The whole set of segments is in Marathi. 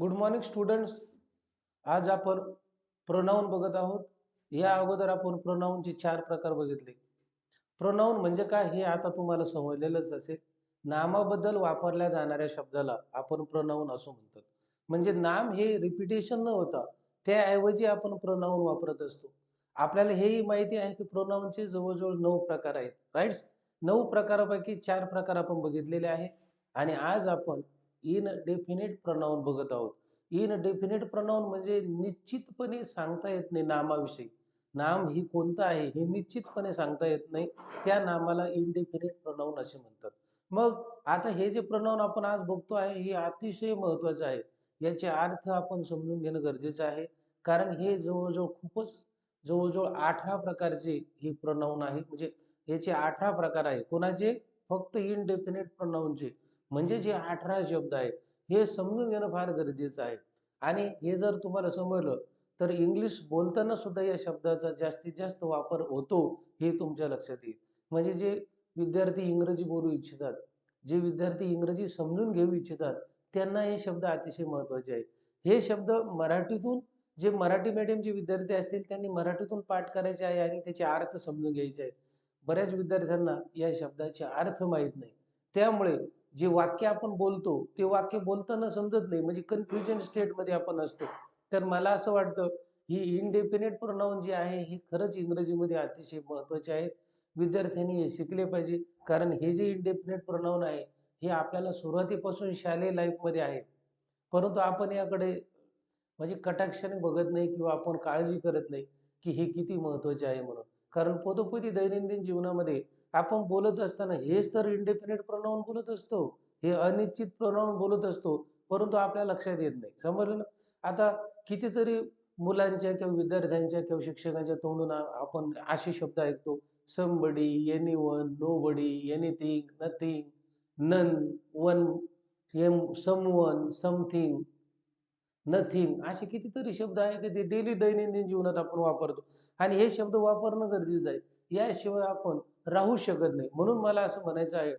गुड मॉर्निंग स्टुडंट्स आज आपण प्रोनाऊन बघत आहोत. या अगोदर आपण प्रोनाऊनचे चार प्रकार बघितले. प्रोनाऊन म्हणजे काय हे आता तुम्हाला समजलेलंच असेल. नामाबद्दल वापरल्या जाणाऱ्या शब्दाला आपण प्रोनाऊन असं म्हणतो. म्हणजे नाम हे रिपिटेशन न होता त्याऐवजी आपण प्रोनाऊन वापरत असतो. आपल्याला हेही माहिती आहे की प्रोनाऊनचे जवळजवळ नऊ प्रकार आहेत. राईट्स नऊ प्रकारापैकी चार प्रकार आपण बघितलेले आहे. आणि आज आपण इन डेफिनेट प्रनाऊन बघत आहोत. इन डेफिनेट प्रनाऊन म्हणजे निश्चितपणे सांगता येत नाही नामाविषयी. नाम ही कोणतं आहे हे निश्चितपणे सांगता येत नाही. त्या नामाला इनडेफिनेट प्रनाऊन असे म्हणतात. मग आता हे जे प्रनाऊन आपण आज बघतो आहे हे अतिशय महत्वाचं आहे. याचे अर्थ आपण समजून घेणं गरजेचं आहे. कारण हे जवळजवळ खूपच जवळजवळ अठरा प्रकारचे हे प्रनाऊन आहे म्हणजे याचे अठरा प्रकार आहे कोणाचे? फक्त इनडेफिनेट प्रनाऊनचे म्हणजे जे अठरा शब्द आहेत हे समजून घेणं फार गरजेचं आहे. आणि हे जर तुम्हाला समजलं तर इंग्लिश बोलताना सुद्धा या शब्दाचा जास्तीत जास्त वापर होतो हे तुमच्या लक्षात येईल. म्हणजे जे विद्यार्थी इंग्रजी बोलू इच्छितात जे विद्यार्थी इंग्रजी समजून घेऊ इच्छितात त्यांना हे शब्द अतिशय महत्त्वाचे आहेत. हे शब्द मराठीतून जे मराठी मीडियमचे विद्यार्थी असतील त्यांनी मराठीतून पाठ करायचे आहे आणि त्याचे अर्थ समजून घ्यायचे आहेत. बऱ्याच विद्यार्थ्यांना या शब्दाचे अर्थ माहीत नाही. त्यामुळे जे वाक्य आपण बोलतो ते वाक्य बोलताना समजत नाही. म्हणजे कन्फ्युजन स्टेटमध्ये आपण असतो. तर मला असं वाटतं ही इनडेफिनेट प्रोनाऊन जी आहे हे खरंच इंग्रजीमध्ये अतिशय महत्त्वाचे आहेत विद्यार्थ्यांनी हे शिकले पाहिजे. कारण हे जे इनडेफिनेट प्रोनाऊन आहे हे आपल्याला सुरुवातीपासून शालेय लाईफमध्ये आहे. परंतु आपण याकडे म्हणजे कटाक्षाने बघत नाही किंवा आपण काळजी करत नाही की हे किती महत्त्वाचे आहे म्हणून. कारण पोतोपोती दैनंदिन जीवनामध्ये आपण बोलत असताना हेच तर इंडिपेंडेंट प्रोनाऊन बोलत असतो. हे अनिश्चित प्रोनाऊन बोलत असतो. परंतु आपल्या लक्षात येत नाही. समजलं ना? आता कितीतरी मुलांच्या किंवा विद्यार्थ्यांच्या किंवा शिक्षकांच्या तोंडून आपण असे शब्द ऐकतो. Somebody anyone nobody anything nothing none one um someone something nothing असे कितीतरी शब्द आहे की ते डेली दैनंदिन जीवनात आपण वापरतो. आणि हे शब्द वापरणं गरजेचं आहे. याशिवाय आपण राहू शकत नाही. म्हणून मला असं म्हणायचं आहे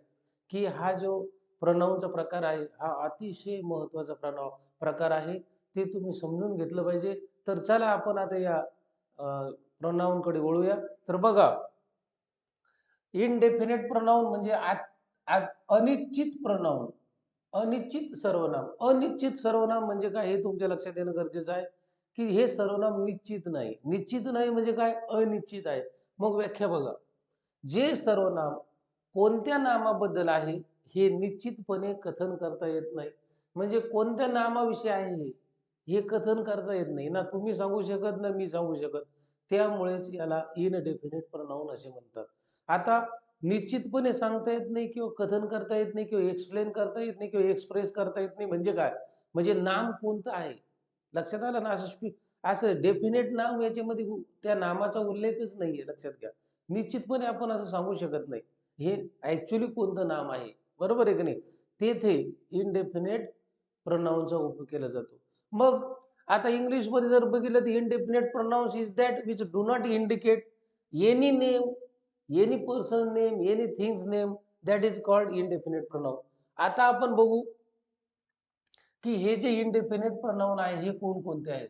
की हा जो प्रणवचा प्रकार आहे हा अतिशय महत्त्वाचा प्रणव प्रकार आहे. ते तुम्ही समजून घेतलं पाहिजे. तर चला आपण आता या प्रोनाऊनकडे वळूया. तर बघा इनडेफिनेट प्रोनाऊन म्हणजे अनिश्चित प्रोनाऊन अनिश्चित सर्वनाम. अनिश्चित सर्वनाम म्हणजे काय हे तुमच्या लक्षात येणं गरजेचं आहे. की हे सर्वनाम निश्चित नाही. निश्चित नाही म्हणजे काय? अनिश्चित आहे. मग व्याख्या बघा. जे सर्वनाम कोणत्या नामाबद्दल आहे हे निश्चितपणे कथन करता येत नाही. म्हणजे कोणत्या नामाविषयी आहे हे हे कथन करता येत नाही. ना तुम्ही सांगू शकत ना मी सांगू शकत. त्यामुळेच याला इनडेफिनेट प्रनाऊन असे म्हणतात. आता निश्चितपणे सांगता येत नाही किंवा कथन करता येत नाही किंवा एक्सप्लेन करता येत नाही किंवा एक्सप्रेस करता येत नाही म्हणजे काय? म्हणजे नाम कोणतं आहे? लक्षात आलं ना? असं असं डेफिनेट नाम याच्यामध्ये त्या नामाचा उल्लेखच नाहीये लक्षात घ्या. निश्चितपणे आपण असं सांगू शकत नाही. हे ऍक्च्युली कोणतं नाम आहे? बरोबर आहे की नाही? तेथे इनडेफिनेट प्रनाऊनचा उपयोग केला जातो. मग आता इंग्लिशमध्ये जर बघितलं तर indefinite pronouns is that which do not indicate any name any person name any things name that is called indefinite pronoun आता आपण बघू की हे जे इनडेफिनेट प्रनाऊन आहे हे कोणकोणते आहेत?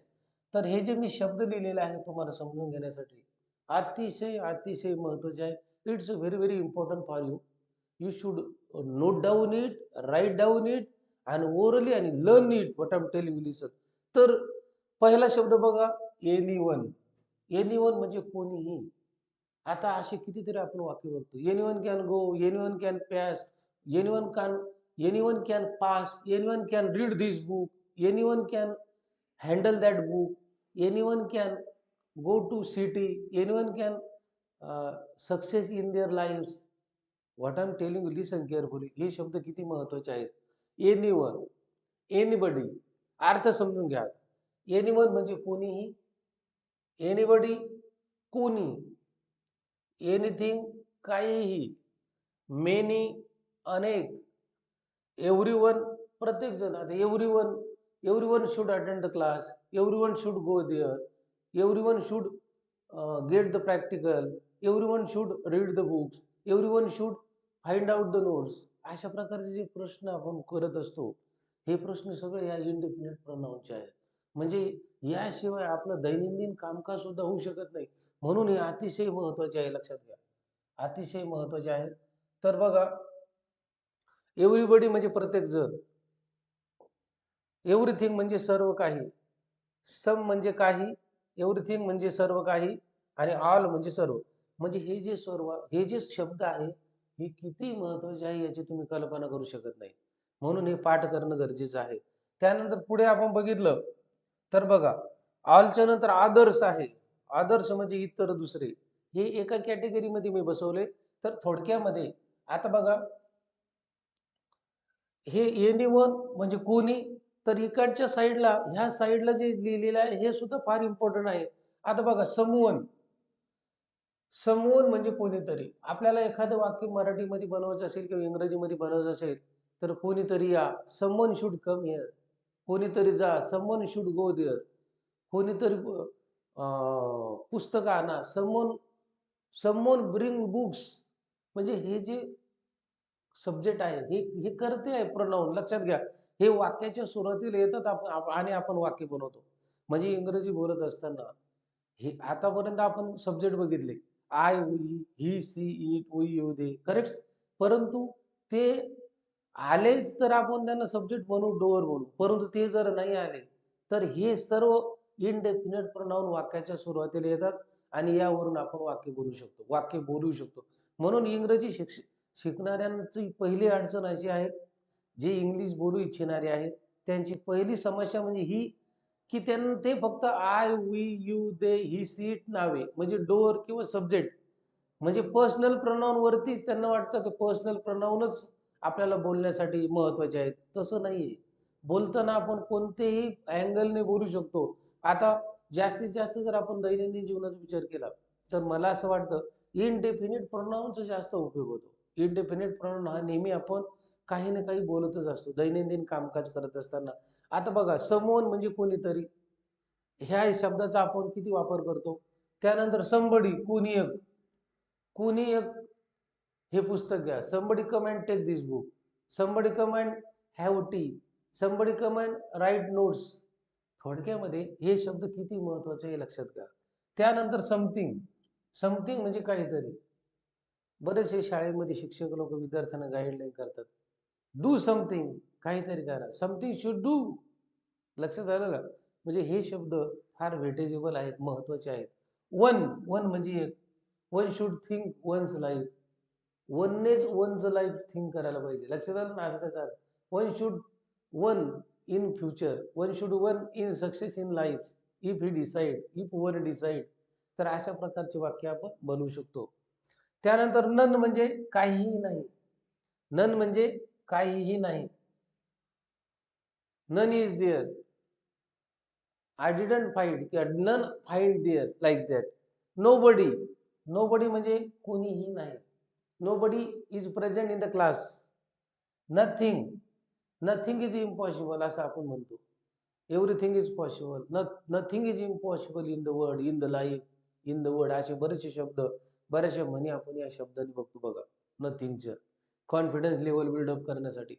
तर हे जे मी शब्द लिहिलेले आहे तुम्हाला समजून घेण्यासाठी अतिशय अतिशय महत्त्वाचे आहे. It's very very important for you you should note down it write down it and orally आणि learn it what am tell you listen तर पहिला शब्द बघा एनी वन एनी वन म्हणजे कोणीही. आता असे कितीतरी आपण वाक्य बघतो. Anyone can go anyone can pass anyone can anyone can pass anyone can read this book anyone can handle that book anyone can go to city anyone can success in their life what I am telling listen carefully हे शब्द किती महत्त्वाचे आहेत? एनी वन एनीबडी अर्थ समजून घ्या. एनी वन म्हणजे कोणीही. एनीबडी कोणी. एनिथिंग काहीही. मेनी अनेक. एव्हरी वन प्रत्येकजण. आता everyone everyone one should attend the class everyone one should go there everyone one should get the practical everyone one should read the books everyone should find out the notes अशा प्रकारचे जे प्रश्न आपण करत असतो हे प्रश्न सगळे या इनडेफिनेट प्रणामचे आहेत. म्हणजे याशिवाय आपलं दैनंदिन कामकाज सुद्धा होऊ शकत नाही. म्हणून हे अतिशय महत्त्वाचे आहे लक्षात घ्या. अतिशय महत्त्वाचे आहे. तर बघा एव्हरीबडी म्हणजे प्रत्येक जण एव्हरीथिंग म्हणजे सर्व काही. सम म्हणजे काही एव्हरीथिंग म्हणजे सर्व काही आणि ऑल म्हणजे सर्व. म्हणजे हे जे सर्व हे जे शब्द आहे हे किती महत्त्वाचे आहे याची तुम्ही कल्पना करू शकत नाही. म्हणून हे पाठ करणं गरजेचं आहे. त्यानंतर पुढे आपण बघितलं तर बघा ऑलच्या नंतर आदर्श आहे. आदर्श म्हणजे इतर दुसरे. हे एका कॅटेगरीमध्ये मी बसवले तर थोडक्यामध्ये आता बघा हे एनी वन म्हणजे कोणी तर इकडच्या साईडला ह्या साईडला जे लिहिलेलं आहे हे सुद्धा फार इम्पॉर्टंट आहे. आता बघा समवन समवन म्हणजे कोणीतरी. आपल्याला एखादं वाक्य मराठीमध्ये बनवायचं असेल किंवा इंग्रजीमध्ये बनवायचं असेल तर कोणीतरी या समन शुड कम हिअर कोणीतरी जा समन शुड गो देअर कोणीतरी पुस्तकं आणा समन समन ब्रिंग बुक्स म्हणजे हे जे सब्जेक्ट आहे हे हे करते आहे प्रोनाऊन लक्षात घ्या. हे वाक्याच्या सुरुवातीला येतात आपण आणि आपण वाक्य बनवतो. म्हणजे इंग्रजी बोलत असताना हे आतापर्यंत आपण सब्जेक्ट बघितले. I we he she it we you they correct परंतु ते आलेच तर आपण त्यांना सब्जेक्ट बनवू डोअर बनवू. परंतु ते जर नाही आले तर हे सर्व इनडेफिनेट प्रणाऊन वाक्याच्या सुरुवातीला येतात आणि यावरून आपण वाक्य बोलू शकतो. वाक्य बोलू शकतो. म्हणून इंग्रजी शिक्ष शिकणाऱ्यांची पहिली अडचण अशी आहे जे इंग्लिश बोलू इच्छिणारे आहेत त्यांची पहिली समस्या म्हणजे ही की त्यांना ते फक्त I we you they he she it नावे म्हणजे डोअर किंवा सब्जेक्ट. म्हणजे पर्सनल प्रनाऊनवरतीच त्यांना वाटतं की पर्सनल प्रनाऊनच आपल्याला बोलण्यासाठी महत्त्वाचे आहेत. तसं नाही आहे बोलताना आपण कोणतेही अँगलने बोलू शकतो. आता जास्तीत जास्त जर आपण दैनंदिन जीवनाचा विचार केला तर मला असं वाटतं इनडेफिनिट प्रोनाऊनचा जास्त उपयोग होतो. इनडेफिनिट प्रोनाऊन हा नेहमी आपण काही ना काही बोलतच असतो. दैनंदिन कामकाज करत असताना. आता बघा समोन म्हणजे कोणीतरी. ह्या शब्दाचा आपण किती वापर करतो? त्यानंतर संबडी कोणी एक? कोणी एक? हे पुस्तक घ्या. Somebody come and take this book somebody come and have tea somebody come and write notes थोडक्यामध्ये हे शब्द किती महत्त्वाचे हे लक्षात घ्या. त्यानंतर समथिंग समथिंग म्हणजे काहीतरी. बरेचसे शाळेमध्ये शिक्षक लोक विद्यार्थ्यांना गाईडलाईन करतात. डू समथिंग काहीतरी करा. समथिंग शुड डू लक्षात आलं ना? म्हणजे हे शब्द फार व्हेटेजेबल आहेत महत्त्वाचे आहेत. वन वन म्हणजे एक. One should think one's life वननेच वनच लाईफ थिंक करायला पाहिजे. लक्षात आलं ना? असं त्याचा one should one in future one should one in success in life if he decide if one decide तर अशा प्रकारचे वाक्य आपण बनवू शकतो. त्यानंतर नन म्हणजे काहीही नाही. नन म्हणजे काहीही नाही. None is there I didn't find किंवा none find there like that nobody nobody म्हणजे कोणीही नाही. Nobody is present in the class nothing nothing is impossible असं आपण म्हणतो. Everything is possible and nothing is impossible in the world in the life in the world असे बरेचसे शब्द बऱ्याचशा म्हणी आपण या शब्दांनी बघतो बघा. नथिंगचं कॉन्फिडन्स लेवल बिल्डअप करण्यासाठी.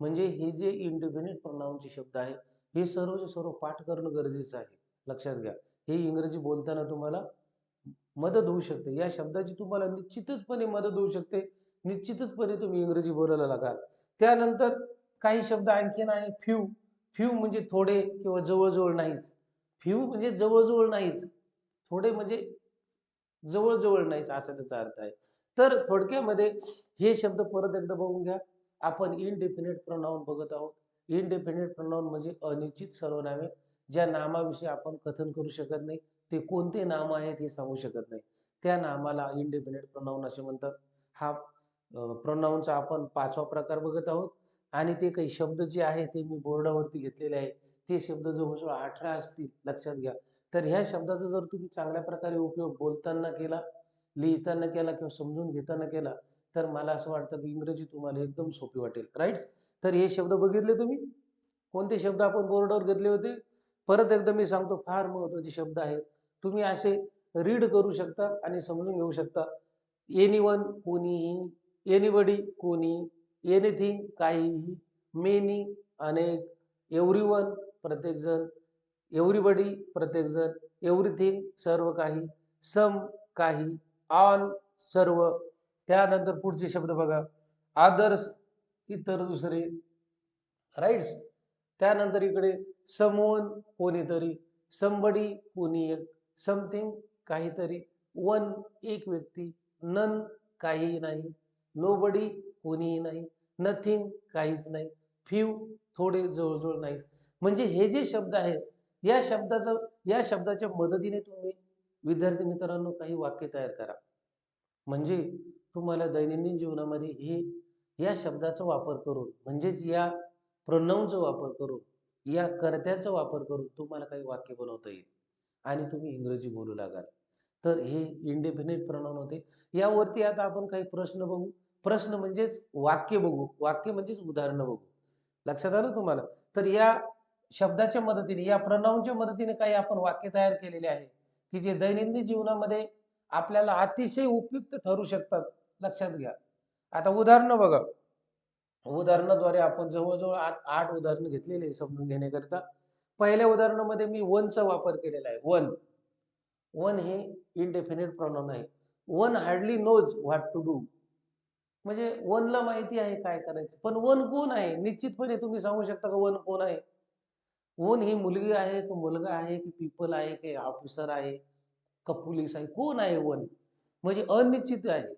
म्हणजे हे जे इंडिपेंडेंट प्रोनाऊनचे शब्द आहे हे सर्वचे सर्व पाठ करणं गरजेचं आहे. लक्षात घ्या. हे इंग्रजी बोलताना तुम्हाला मदत होऊ शकते. या शब्दाची तुम्हाला निश्चितचपणे मदत होऊ शकते. निश्चितचपणे तुम्ही इंग्रजी बोलायला लागाल. त्यानंतर काही शब्द आणखीन आहे फ्यू फ्यू म्हणजे थोडे किंवा जवळजवळ नाहीच. फ्यू म्हणजे जवळजवळ नाहीच. थोडे म्हणजे जवळजवळ नाहीच असा त्याचा अर्थ आहे. तर थोडक्यामध्ये हे शब्द परत एकदा बघून घ्या. आपण इनडेफिनेट प्रोनाऊन बघत आहोत. इनडेफिनेट प्रोनाऊन म्हणजे अनिश्चित सर्वनामे ज्या नामाविषयी आपण कथन करू शकत नाही. ते कोणते नाम आहेत हे सांगू शकत नाही. त्या नामाला इनडेफिनेट प्रोनाऊन असे म्हणतात. हा प्रोनाऊनचा आपण पाचवा प्रकार बघत आहोत. आणि ते काही शब्द जे आहे ते मी बोर्डावरती घेतलेले आहे. ते शब्द जवळजवळ अठरा असतील लक्षात घ्या. तर ह्या शब्दाचा जर तुम्ही चांगल्या प्रकारे उपयोग बोलताना केला लिहिताना केला किंवा समजून घेताना केला तर मला असं वाटतं की इंग्रजी तुम्हाला एकदम सोपी वाटेल. राईट तर हे शब्द बघितले तुम्ही? कोणते शब्द आपण बोर्डवर घेतले होते? परत एकदा मी सांगतो फार महत्त्वाचे शब्द आहेत. तुम्ही असे रीड करू शकता आणि समजून घेऊ शकता. एनी वन कोणीही एनीबडी कोणी एनिथिंग काहीही मेनी अनेक एव्हरीवन प्रत्येकजण एव्हरीबडी प्रत्येकजण एव्हरीथिंग सर्व काही सम काही ऑल सर्व. त्यानंतर पुढचे शब्द बघा. आदर्श इतर दुसरे. राईट्स त्यानंतर इकडे समवन कोणीतरी. संबडी कोणी एक. समथिंग काहीतरी. वन एक व्यक्ती. नन काहीही नाही. नोबडी कोणीही नाही. नथिंग काहीच नाही. फ्यू थोडे जवळजवळ नाही म्हणजे हे जे शब्द आहेत या शब्दाचं या शब्दाच्या मदतीने तुम्ही विद्यार्थी मित्रांनो काही वाक्य तयार करा. म्हणजे तुम्हाला दैनंदिन जीवनामध्ये हे या शब्दाचा वापर करून म्हणजेच या प्रोनाऊनचा वापर करून या कर्त्याचा वापर करून तुम्हाला काही वाक्य बनवता येईल. आणि तुम्ही इंग्रजी बोलू लागाल. तर हे इंडिपेंडेंट प्रोनाऊन होते. यावरती आता आपण काही प्रश्न बघू. प्रश्न म्हणजेच वाक्य बघू. वाक्य म्हणजेच उदाहरणं बघू. लक्षात आलं तुम्हाला? तर या शब्दाच्या मदतीने या प्रोनाऊनच्या मदतीने काही आपण वाक्य तयार केलेले आहे. की जे दैनंदिन जीवनामध्ये आपल्याला अतिशय उपयुक्त ठरू शकतात लक्षात घ्या. आता उदाहरणं बघा. उदाहरणाद्वारे आपण जवळजवळ आठ आठ उदाहरणं घेतलेली आहे समजून घेण्याकरिता. पहिल्या उदाहरणामध्ये मी वनचा वापर केलेला आहे. वन. वन हे इनडेफिनेट प्रॉब्लम आहे. One hardly knows what to do. म्हणजे वनला माहिती आहे काय करायचं. पण वन कोण आहे? निश्चितपणे तुम्ही सांगू शकता का वन कोण आहे? कोण ही मुलगी आहे की मुलगा आहे की पीपल आहे की ऑफिसर आहे का पोलीस आहे कोण आहे वन? म्हणजे अनिश्चित आहे.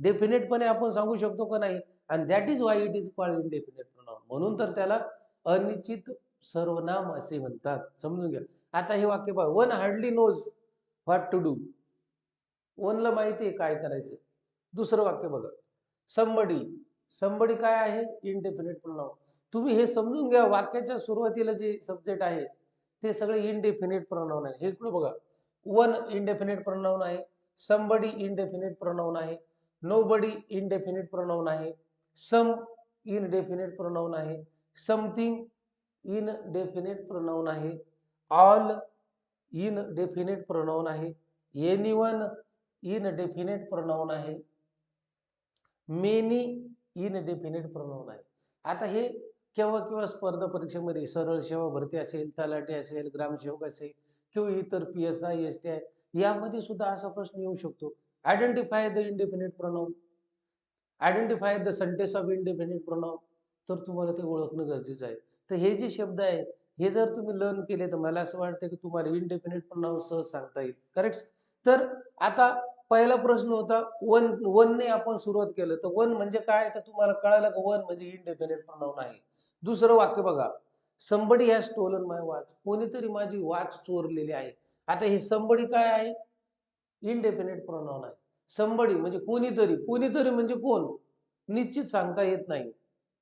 डेफिनेटपणे आपण सांगू शकतो का नाही? आणि that is why it is called indefinite pronoun म्हणून तर त्याला अनिश्चित सर्वनाम असे म्हणतात. समजून घ्या. आता हे वाक्य बघा one hardly knows what to do वनला माहिती आहे काय करायचं. दुसरं वाक्य बघा. संबडी संबडी काय आहे? इनडेफिनेट प्रणाम तुम्ही हे समजून घ्या वाक्याच्या सुरुवातीला जे सब्जेक्ट आहे ते सगळे इनडेफिनेट प्रोनाऊन आहे. हे इकडे बघा. वन इनडेफिनेट प्रोनाऊन आहे. समबडी इनडेफिनेट प्रोनाऊन आहे. नो बडी इनडेफिनेट प्रोनाऊन आहे. सम इनडेफिनेट प्रोनाऊन आहे. समथिंग इनडेफिनेट प्रोनाऊन आहे. ऑल इनडेफिनेट प्रोनाऊन आहे. एनी वन इनडेफिनेट प्रोनाऊन आहे. मेनी इनडेफिनेट प्रोनाऊन आहे. आता हे केव्हा किंवा स्पर्धा परीक्षेमध्ये सरळ सेवा भरती असेल तलाठी असेल ग्रामसेवक असेल किंवा इतर P S I S T I यामध्ये सुद्धा असा प्रश्न येऊ शकतो. Identify the independent pronoun identify the sentence of independent pronoun तर तुम्हाला ते ओळखणं गरजेचं आहे. तर हे जे शब्द आहेत हे जर तुम्ही लर्न केले तर मला असं वाटतं की तुम्हाला इंडिपेंडेंट प्रोनाऊन सहज सांगता येईल. करेक्ट तर आता पहिला प्रश्न होता वन वनने आपण सुरुवात केलं. तर वन म्हणजे काय? तर तुम्हाला कळालं का वन म्हणजे इंडिपेंडेंट प्रोनाऊन आहे. दुसरं वाक्य बघा. Somebody has stolen my watch कोणीतरी माझी वॉच चोरलेली आहे. आता हे संबडी काय आहे? इनडेफिनेट प्रोनाऊन आहे. संबडी म्हणजे कोणीतरी. कोणीतरी म्हणजे कोण? निश्चित सांगता येत नाही.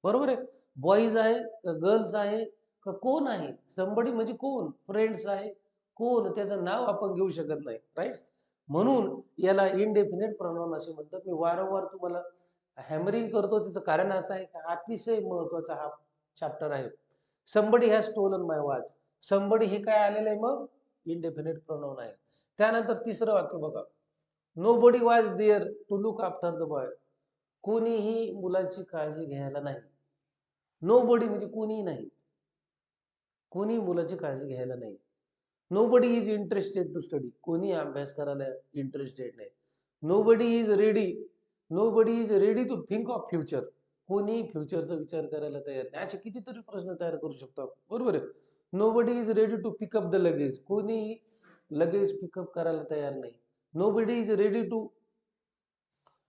बरोबर आहे? बॉईज आहे का गर्ल्स आहे का कोण आहे? संबडी म्हणजे कोण? फ्रेंड्स आहे. कोण? त्याचं नाव आपण घेऊ शकत नाही. राईट म्हणून याला इनडेफिनेट प्रोनाऊन असे म्हणतात. मी वारंवार तुम्हाला हॅमरिंग करतो. त्याचं कारण असं आहे का? अतिशय महत्त्वाचा हा चॅप्टर आहे somebody has stolen my watch somebody हे काय आलेलं आहे मग? इनडेफिनेट प्रोनाऊन आहे. त्यानंतर तिसरं वाक्य बघा. Nobody was there to look after the boy कोणीही मुलाची काळजी घ्यायला नाही. नो बडी म्हणजे कोणीही नाही. कोणी मुलाची काळजी घ्यायला नाही. Nobody is interested to study कोणी अभ्यास करायला इंटरेस्टेड नाही. Nobody is ready nobody is ready to think of future कोणी फ्युचरचा विचार करायला तयार नाही. असे कितीतरी प्रश्न तयार करू शकतो. आपण. बरोबर आहे. Nobody is ready to pick up the luggage कोणी लगेज पिकअप करायला तयार नाही. Nobody is ready to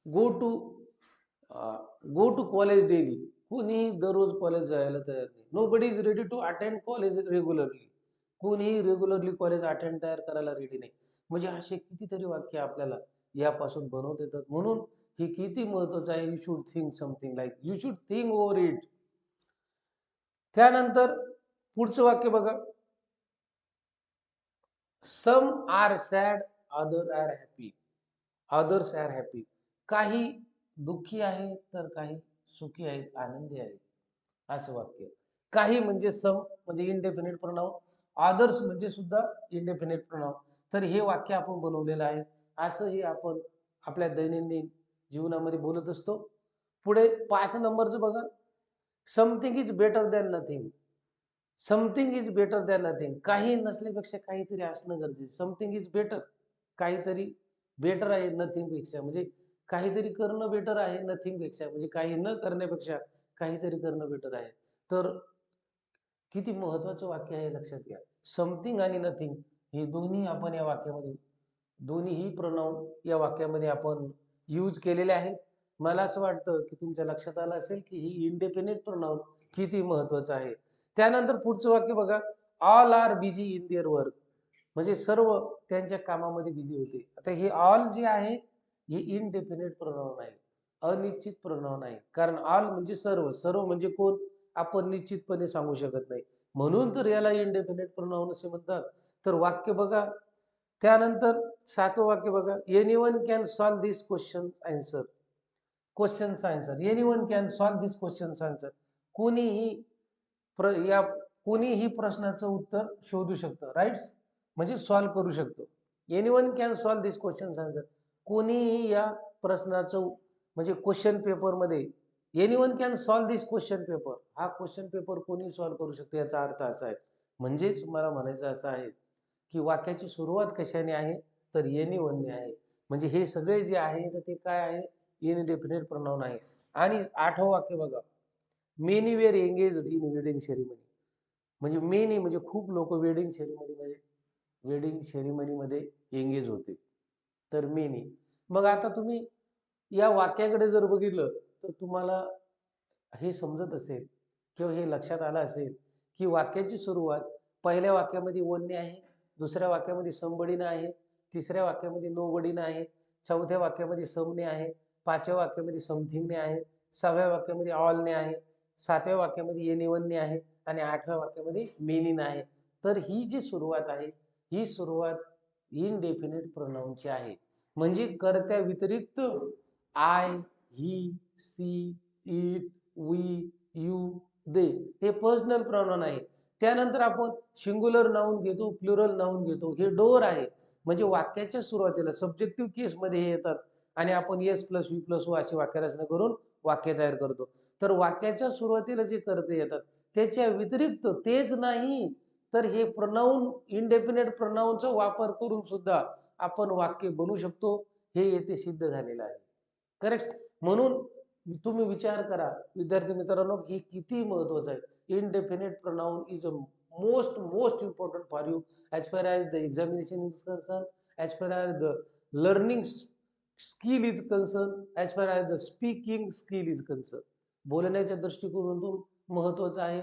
go to go to college daily कोणीही दररोज कॉलेज जायला तयार नाही. Nobody is ready to attend college regularly कोणीही रेग्युलरली कॉलेज अटेंड तयार करायला रेडी नाही. म्हणजे असे कितीतरी वाक्य आपल्याला यापासून बनवत येतात म्हणून हे किती महत्वाचं आहे? You should think something like you should think over it त्यानंतर पुढचं वाक्य बघा. Some are sad other are happy others are happy काही दुःखी आहेत तर काही सुखी आहेत आनंदी आहेत. असं वाक्य. काही म्हणजे सम म्हणजे इंडेफिनेट प्रणाम आदर्श म्हणजे सुद्धा इंडेफिनेट प्रणाम तर हे वाक्य आपण बनवलेलं आहे. असंही आपण आपल्या दैनंदिन जीवनामध्ये बोलत असतो. पुढे पाच नंबरचं बघा. Something is better than nothing something is better than nothing काही नसल्यापेक्षा काहीतरी असणं गरजेचं. समथिंग इज बेटर काहीतरी बेटर आहे नथिंगपेक्षा म्हणजे काहीतरी करणं बेटर आहे नथिंगपेक्षा म्हणजे काही न करण्यापेक्षा काहीतरी करणं बेटर आहे. तर किती महत्वाचं वाक्य आहे लक्षात घ्या. समथिंग आणि नथिंग हे दोन्ही आपण या वाक्यामध्ये दोन्हीही प्रोनाऊन या वाक्यामध्ये आपण यूज केलेले आहेत. मला असं वाटतं की तुमच्या लक्षात आलं असेल की ही इंडिपेंडेंट प्रोनाऊन किती महत्वाचं आहे. त्यानंतर पुढचं वाक्य बघा. All are busy in their work म्हणजे सर्व त्यांच्या कामामध्ये बिझी होते. आता हे ऑल जे आहे हे इनडेफिनेट प्रोनाऊन आहे. अनिश्चित प्रोनाऊन आहे. कारण ऑल म्हणजे सर्व. सर्व म्हणजे कोण? आपण निश्चितपणे सांगू शकत नाही. म्हणून तर याला इनडेफिनेट प्रोनाऊन असे म्हणतात. तर वाक्य बघा. त्यानंतर सातवं वाक्य बघा. Anyone can solve this question answer क्वेश्चनचा answer anyone can solve this क्वेश्चनचा answer कोणीही प्र या कोणीही प्रश्नाचं उत्तर शोधू शकतं राईट म्हणजे सॉल्व करू शकतो. Anyone can solve this questions answer कोणीही या प्रश्नाचं म्हणजे क्वेश्चन पेपरमध्ये anyone can solve this question paper हा क्वेश्चन पेपर कोणी सॉल्व करू शकतो याचा अर्थ असा आहे. म्हणजेच मला म्हणायचं असं आहे की वाक्याची सुरुवात कशाने आहे? तर येणी वन्य आहे. म्हणजे हे सगळे जे आहे तर ते काय आहे? येणी डेफिनेट प्रणाम आहे. आणि आठवं वाक्य बघा. Many were engage in wedding ceremony म्हणजे मेनी म्हणजे खूप लोक वेडिंग सेरेमनीमध्ये वेडिंग सेरेमनीमध्ये एंगेज होते. तर मेनी मग आता तुम्ही या वाक्याकडे जर बघितलं तर तुम्हाला हे समजत असेल किंवा हे लक्षात आलं असेल की वाक्याची सुरुवात पहिल्या वाक्यामध्ये वन्य आहे दुसऱ्या वाक्यामध्ये संबडीनं आहे तिसऱ्या वाक्यामध्ये नोबडीनं आहे चौथ्या वाक्यामध्ये समने आहे पाचव्या वाक्यामध्ये समथिंगने आहे सहाव्या वाक्यामध्ये ऑलने आहे सातव्या वाक्यामध्ये एनिवनने आहे आणि आठव्या वाक्यामध्ये मेनीन आहे. तर ही जी सुरुवात आहे ही सुरुवात इनडेफिनेट प्रोनाऊनची आहे. म्हणजे कर्त्या व्यतिरिक्त I he she it we you they हे पर्सनल प्रोनाऊन आहे. त्यानंतर आपण सिंग्युलर नाऊन घेतो प्लुरल नाऊन घेतो. हे डोअर आहे. म्हणजे वाक्याच्या सुरुवातीला सब्जेक्टिव्ह केसमध्ये हे येतात. आणि आपण S plus V plus O अशी वाक्यरचना करून वाक्य तयार करतो. तर वाक्याच्या सुरुवातीला जे करते येतात त्याच्या व्यतिरिक्त तेच नाही तर हे प्रनाऊन इनडेफिनेट प्रनाऊनचा वापर करून सुद्धा आपण वाक्य बनवू शकतो. हे येथे सिद्ध झालेलं आहे. करेक्ट म्हणून तुम्ही विचार करा विद्यार्थी मित्रांनो हे किती महत्वाचं आहे. Indefinite pronoun is a most most important for you as far as the examination is concerned as far as the learning skill is concerned as far as the speaking skill is concerned. बोलण्याच्या दृष्टिकोनातून महत्त्वाचं आहे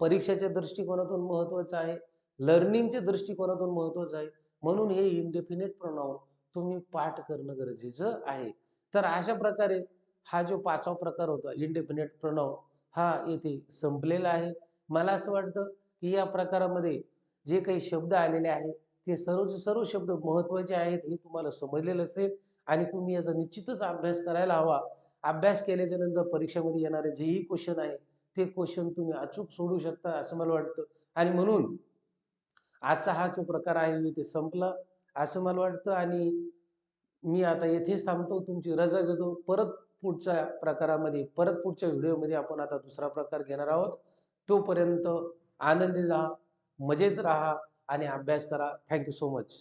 परीक्षेच्या दृष्टिकोनातून महत्त्वाचं आहे लर्निंगच्या दृष्टिकोनातून महत्त्वाचं आहे. म्हणून हे इनडेफिनेट प्रोनाऊन तुम्ही पाठ करणं गरजेचं आहे. तर अशा प्रकारे हा जो पाचवा प्रकार होता इनडेफिनेट प्रोनाऊन हा येथे संपलेला आहे. मला असं वाटतं की या प्रकारामध्ये जे काही शब्द आलेले आहेत ते सर्व सर्व शब्द महत्त्वाचे आहेत हे तुम्हाला समजलेलं असेल आणि तुम्ही याचा निश्चितच अभ्यास करायला हवा. अभ्यास केल्याच्यानंतर परीक्षेमध्ये येणारे जेही क्वेश्चन आहे ते क्वेश्चन तुम्ही अचूक सोडू शकता असं मला वाटतं. आणि म्हणून आजचा हा जो प्रकार आहे ते संपला असं मला वाटतं आणि मी आता येथेच थांबतो तुमची रजा घेतो. परत पुढच्या प्रकारामध्ये परत पुढच्या व्हिडिओमध्ये आपण आता दुसरा प्रकार घेणार आहोत. तोपर्यंत आनंदी राहा मजेत राहा आणि अभ्यास करा. Thank you so much